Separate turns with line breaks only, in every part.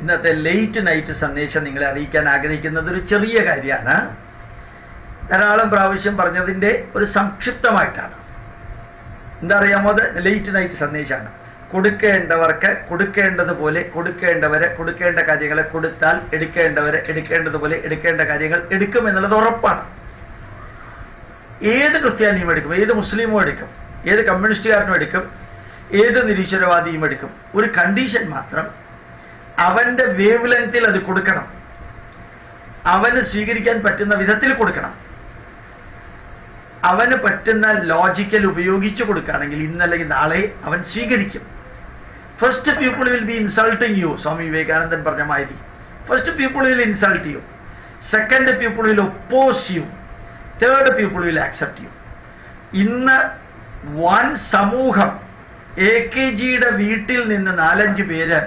ഇന്നത്തെ late night സന്ദേശം നിങ്ങളെ അറിയിക്കാൻ ആഗ്രഹിക്കുന്നത് ഒരു ചെറിയ കാര്യമാണ്. ധാരാളം പ്രാവശ്യം പറഞ്ഞതിന്റെ ഒരു സംക്ഷിപ്തമായിട്ടാണ്. എന്താ അറിയാമോ അത്? ലേറ്റ് നൈറ്റ് സന്ദേശമാണ്. കൊടുക്കേണ്ടവർക്ക് കൊടുക്കേണ്ടതുപോലെ കൊടുക്കേണ്ടവരെ കൊടുക്കേണ്ട കാര്യങ്ങളെ കൊടുത്താൽ എടുക്കേണ്ടവരെ എടുക്കേണ്ടതുപോലെ എടുക്കേണ്ട കാര്യങ്ങൾ എടുക്കും എന്നുള്ളത് ഉറപ്പാണ്. ഏത് ക്രിസ്ത്യാനിയും എടുക്കും ഏത് മുസ്ലിമും എടുക്കും ഏത് കമ്മ്യൂണിസ്റ്റുകാരനും എടുക്കും ഏത് നിരീശ്വരവാദിയും എടുക്കും. ഒരു കണ്ടീഷൻ മാത്രം അവന്റെ വേവ് ലെങ്ത്തിൽ അത് കൊടുക്കണം. അവന് സ്വീകരിക്കാൻ പറ്റുന്ന വിധത്തിൽ കൊടുക്കണം. അവന് പറ്റുന്ന ലോജിക്കൽ ഉപയോഗിച്ച് കൊടുക്കുകയാണെങ്കിൽ ഇന്നല്ലെങ്കിൽ നാളെ അവൻ സ്വീകരിക്കും. First people will be insulting you Swami Vivekanandan പറഞ്ഞ മാതിരി. First people will insult you second people will oppose you third people will accept you ഇന്ന് വൻ സമൂഹം എ കെ ജിയുടെ വീട്ടിൽ നിന്ന് നാലഞ്ച് പേര്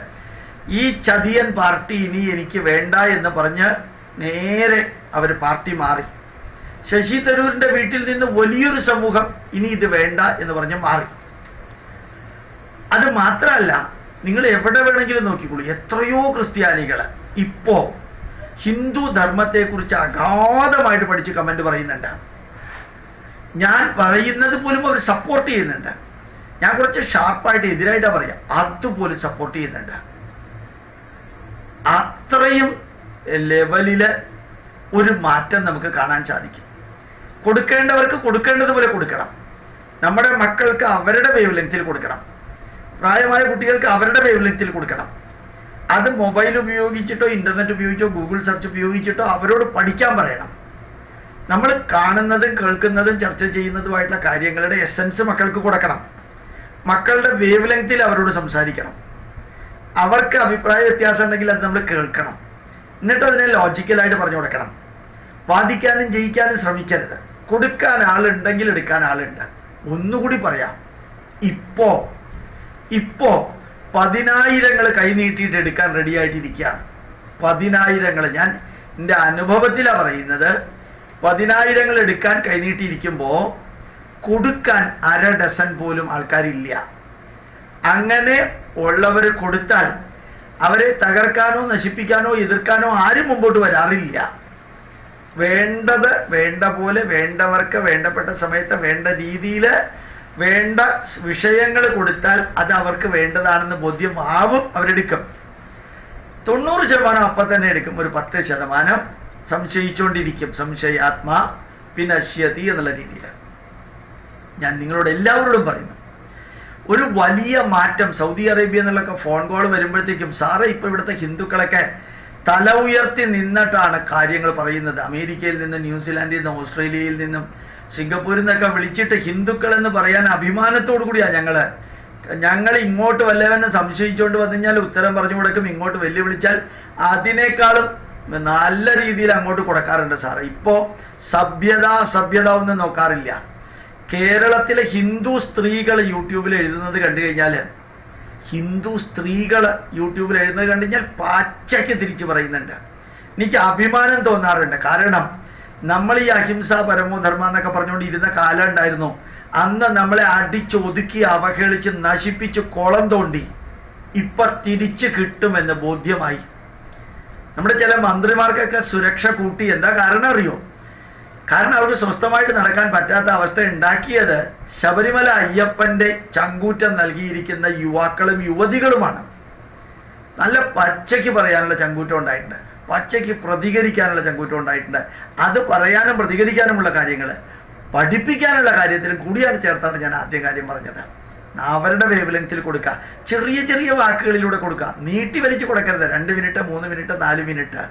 ഈ ചതിയൻ പാർട്ടി ഇനി എനിക്ക് വേണ്ട എന്ന് പറഞ്ഞ് നേരെ അവർ പാർട്ടി മാറി. ശശി തരൂരിന്റെ വീട്ടിൽ നിന്ന് വലിയൊരു സമൂഹം ഇനി ഇത് വേണ്ട എന്ന് പറഞ്ഞ് മാറി. അത് മാത്രമല്ല നിങ്ങൾ എവിടെ വേണമെങ്കിലും നോക്കിക്കോളൂ. എത്രയോ ക്രിസ്ത്യാനികൾ ഇപ്പോ ഹിന്ദു ധർമ്മത്തെക്കുറിച്ച് അഗാധമായിട്ട് പഠിച്ച് കമന്റ് പറയുന്നുണ്ട്. ഞാൻ പറയുന്നത് പോലും അവർ സപ്പോർട്ട് ചെയ്യുന്നുണ്ട്. ഞാൻ കുറച്ച് ഷാർപ്പായിട്ട് എതിരായിട്ടാണ് പറയുക അതുപോലും സപ്പോർട്ട് ചെയ്യുന്നുണ്ട്. അത്രയും ലെവലിൽ ഒരു മാറ്റം നമുക്ക് കാണാൻ സാധിക്കും. കൊടുക്കേണ്ടവർക്ക് കൊടുക്കേണ്ടതുപോലെ കൊടുക്കണം. നമ്മുടെ മക്കൾക്ക് അവരുടെ വേവ് കൊടുക്കണം. പ്രായമായ കുട്ടികൾക്ക് അവരുടെ വേവ് കൊടുക്കണം. അത് മൊബൈൽ ഉപയോഗിച്ചിട്ടോ ഇന്റർനെറ്റ് ഉപയോഗിച്ചോ ഗൂഗിൾ സെർച്ച് ഉപയോഗിച്ചിട്ടോ അവരോട് പഠിക്കാൻ പറയണം. നമ്മൾ കാണുന്നതും കേൾക്കുന്നതും ചർച്ച ചെയ്യുന്നതുമായിട്ടുള്ള കാര്യങ്ങളുടെ എസൻസ് മക്കൾക്ക് കൊടുക്കണം. മക്കളുടെ വേവ് അവരോട് സംസാരിക്കണം. അവർക്ക് അഭിപ്രായ വ്യത്യാസം ഉണ്ടെങ്കിൽ അത് നമ്മൾ കേൾക്കണം. എന്നിട്ട് അതിനെ ലോജിക്കലായിട്ട് പറഞ്ഞു കൊടുക്കണം. വാദിക്കാനും ജയിക്കാനും ശ്രമിക്കരുത്. കൊടുക്കാൻ ആളുണ്ടെങ്കിൽ എടുക്കാൻ ആളുണ്ട്. ഒന്നുകൂടി പറയാം. ഇപ്പോ ഇപ്പോ പതിനായിരങ്ങൾ കൈനീട്ടിയിട്ട് എടുക്കാൻ റെഡി ആയിട്ടിരിക്കുകയാണ് പതിനായിരങ്ങൾ ഞാൻ എന്റെ അനുഭവത്തിലാണ് പറയുന്നത്. പതിനായിരങ്ങൾ എടുക്കാൻ കൈനീട്ടിയിരിക്കുമ്പോ കൊടുക്കാൻ അര ഡസൻ പോലും ആൾക്കാരില്ല. അങ്ങനെ ഉള്ളവർ കൊടുത്താൽ അവരെ തകർക്കാനോ നശിപ്പിക്കാനോ എതിർക്കാനോ ആരും മുമ്പോട്ട് വരാറില്ല. വേണ്ടത് വേണ്ട പോലെ വേണ്ടവർക്ക് വേണ്ടപ്പെട്ട സമയത്ത് വേണ്ട രീതിയിൽ വേണ്ട വിഷയങ്ങൾ കൊടുത്താൽ അത് അവർക്ക് വേണ്ടതാണെന്ന് ബോധ്യം ആവും അവരെടുക്കും. തൊണ്ണൂറ് ശതമാനം അപ്പം തന്നെ എടുക്കും. ഒരു പത്ത് ശതമാനം സംശയിച്ചുകൊണ്ടിരിക്കും സംശയാത്മാ പിനശ്യതി എന്നുള്ള രീതിയിൽ ഞാൻ നിങ്ങളോട് എല്ലാവരോടും പറയുന്നു. ഒരു വലിയ മാറ്റം. സൗദി അറേബ്യ എന്നുള്ളൊക്കെ ഫോൺ കോൾ വരുമ്പോഴത്തേക്കും സാറേ ഇപ്പൊ ഇവിടുത്തെ ഹിന്ദുക്കളൊക്കെ തല ഉയർത്തി നിന്നിട്ടാണ് കാര്യങ്ങൾ പറയുന്നത്. അമേരിക്കയിൽ നിന്ന് ന്യൂസിലാൻഡിൽ നിന്നും ഓസ്ട്രേലിയയിൽ നിന്നും സിംഗപ്പൂരിൽ നിന്നൊക്കെ വിളിച്ചിട്ട് ഹിന്ദുക്കൾ എന്ന് പറയാൻ അഭിമാനത്തോടു കൂടിയാ ഞങ്ങൾ. ഞങ്ങൾ ഇങ്ങോട്ട് വല്ലവനെ സംശയിച്ചുകൊണ്ട് വന്നു കഴിഞ്ഞാൽ ഉത്തരം പറഞ്ഞു കൊടുക്കും. ഇങ്ങോട്ട് വെല്ലുവിളിച്ചാൽ അതിനേക്കാളും നല്ല രീതിയിൽ അങ്ങോട്ട് കൊടുക്കാറുണ്ട് സാറേ. ഇപ്പോ സഭ്യത സഭ്യത ഒന്നും നോക്കാറില്ല. കേരളത്തിലെ ഹിന്ദു സ്ത്രീകൾ യൂട്യൂബിൽ എഴുതുന്നത് കണ്ടു കഴിഞ്ഞാൽ ഹിന്ദു സ്ത്രീകൾ യൂട്യൂബിൽ എഴുതുന്നത് കണ്ടു കഴിഞ്ഞാൽ പാച്ചയ്ക്ക് തിരിച്ചു പറയുന്നുണ്ട്. എനിക്ക് അഭിമാനം തോന്നാറുണ്ട്. കാരണം നമ്മൾ ഈ അഹിംസ പരമോധർമ്മ എന്നൊക്കെ പറഞ്ഞുകൊണ്ട് ഇരുന്ന കാലം ഉണ്ടായിരുന്നു. അന്ന് നമ്മളെ അടിച്ചൊതുക്കി അവഹേളിച്ച് നശിപ്പിച്ച് കുളം തോണ്ടി ഇപ്പൊ തിരിച്ചു കിട്ടുമെന്ന് ബോധ്യമായി. നമ്മുടെ ചില മന്ത്രിമാർക്കൊക്കെ സുരക്ഷ കൂട്ടി എന്താ കാരണം അറിയോ? കാരണം അവർക്ക് സ്വസ്ഥമായിട്ട് നടക്കാൻ പറ്റാത്ത അവസ്ഥ ഉണ്ടാക്കിയത് ശബരിമല അയ്യപ്പന്റെ ചങ്കൂറ്റം നൽകിയിരിക്കുന്ന യുവാക്കളും യുവതികളുമാണ്. നല്ല പച്ചയ്ക്ക് പറയാനുള്ള ചങ്കൂറ്റം ഉണ്ടായിട്ടുണ്ട്. പച്ചയ്ക്ക് പ്രതികരിക്കാനുള്ള ചങ്കൂറ്റം ഉണ്ടായിട്ടുണ്ട്. അത് പറയാനും പ്രതികരിക്കാനുമുള്ള കാര്യങ്ങൾ. പഠിപ്പിക്കാനുള്ള കാര്യത്തിലും കൂടിയാണ് ചേർത്താണ് ഞാൻ ആദ്യ കാര്യം പറഞ്ഞത്. അവരുടെ വേവ് ലെങ്ത്തിൽ കൊടുക്കുക ചെറിയ ചെറിയ വാക്കുകളിലൂടെ കൊടുക്കുക നീട്ടി വലിച്ചു കൊടുക്കരുത്. രണ്ട് മിനിറ്റ് മൂന്ന് മിനിറ്റ് നാല് മിനിറ്റ്.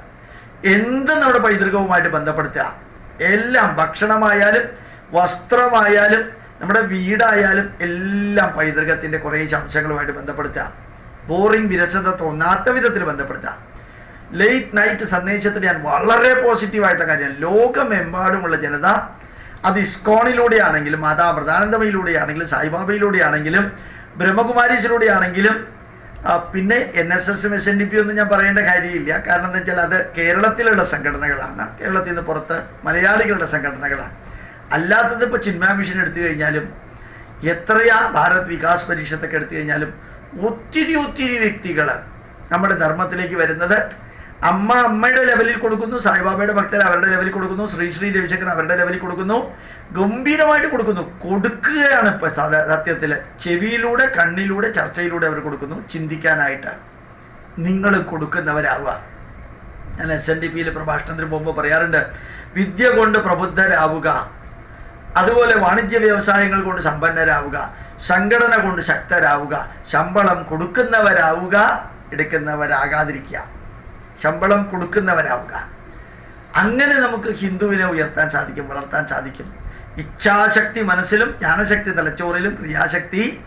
എന്ത് നമ്മുടെ പൈതൃകവുമായിട്ട് ബന്ധപ്പെടുത്തുക? എല്ലാം ഭക്ഷണമായാലും വസ്ത്രമായാലും നമ്മുടെ വീടായാലും എല്ലാം പൈതൃകത്തിന്റെ കുറേ ശംശങ്ങളുമായിട്ട് ബന്ധപ്പെടുത്തുക. ബോറിംഗ് വിരസത തോന്നാത്ത വിധത്തിൽ ബന്ധപ്പെടുത്തുക. ലേറ്റ് നൈറ്റ് സന്ദേശത്തിൽ ഞാൻ വളരെ പോസിറ്റീവായിട്ടുള്ള കാര്യമാണ്. ലോകമെമ്പാടുമുള്ള ജനത അത് ഇസ്കോണിലൂടെയാണെങ്കിലും മാതാ പ്രധാനന്ദമയിലൂടെയാണെങ്കിലും സായിബാബയിലൂടെയാണെങ്കിലും ബ്രഹ്മകുമാരീസിലൂടെയാണെങ്കിലും പിന്നെ എൻ എസ് എസും എസ് എൻ ഡി പി ഒന്നും ഞാൻ പറയേണ്ട കാര്യമില്ല. കാരണം എന്താ വെച്ചാൽ അത് കേരളത്തിലുള്ള സംഘടനകളാണ്. കേരളത്തിൽ നിന്ന് പുറത്ത് മലയാളികളുടെ സംഘടനകളാണ്. അല്ലാത്തത് ഇപ്പോൾ ചിന്മയ മിഷൻ എടുത്തു കഴിഞ്ഞാലും എത്രയാ ഭാരത് വികാസ് പരീക്ഷത്തൊക്കെ എടുത്തു കഴിഞ്ഞാലും ഒത്തിരി ഒത്തിരി വ്യക്തികൾ നമ്മുടെ ധർമ്മത്തിലേക്ക് വരുന്നത് അമ്മ അമ്മയുടെ ലെവലിൽ കൊടുക്കുന്നു സായിബാബയുടെ ഭക്തർ അവരുടെ ലെവലിൽ കൊടുക്കുന്നു ശ്രീ ശ്രീ രവിശങ്കർ അവരുടെ ലെവലിൽ കൊടുക്കുന്നു ഗംഭീരമായിട്ട് കൊടുക്കുന്നു. കൊടുക്കുകയാണ് ഇപ്പൊ സത്യത്തിൽ ചെവിയിലൂടെ കണ്ണിലൂടെ ചർച്ചയിലൂടെ അവർ കൊടുക്കുന്നു. ചിന്തിക്കാനായിട്ട്. നിങ്ങൾ കൊടുക്കുന്നവരാവുക. ഞാൻ എസ് എൻ ഡി പിയിൽ പ്രഭാഷണത്തിന് പോകുമ്പോൾ പറയാറുണ്ട് വിദ്യ കൊണ്ട് പ്രബുദ്ധരാവുക. അതുപോലെ വാണിജ്യ വ്യവസായങ്ങൾ കൊണ്ട് സമ്പന്നരാവുക. സംഘടന കൊണ്ട് ശക്തരാവുക. ശമ്പളം കൊടുക്കുന്നവരാവുക എടുക്കുന്നവരാകാതിരിക്കുക. ശമ്പളം കൊടുക്കുന്നവനാവുക. അങ്ങനെ നമുക്ക് ഹിന്ദുവിനെ ഉയർത്താൻ സാധിക്കും വളർത്താൻ സാധിക്കും. ഇച്ഛാശക്തി മനസ്സിലും ജ്ഞാനശക്തി തലച്ചോറിലും ക്രിയാശക്തി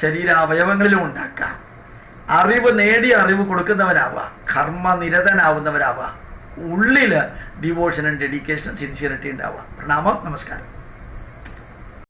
ശരീരാവയവങ്ങളിലും ഉണ്ടാക്കുക. അറിവ് നേടി അറിവ് കൊടുക്കുന്നവരാവുക കർമ്മനിരതനാവുന്നവരാവുക ഉള്ളിൽ ഡിവോഷനും ഡെഡിക്കേഷനും സിൻസിയറിറ്റി ഉണ്ടാവുക. പ്രണാമം നമസ്കാരം.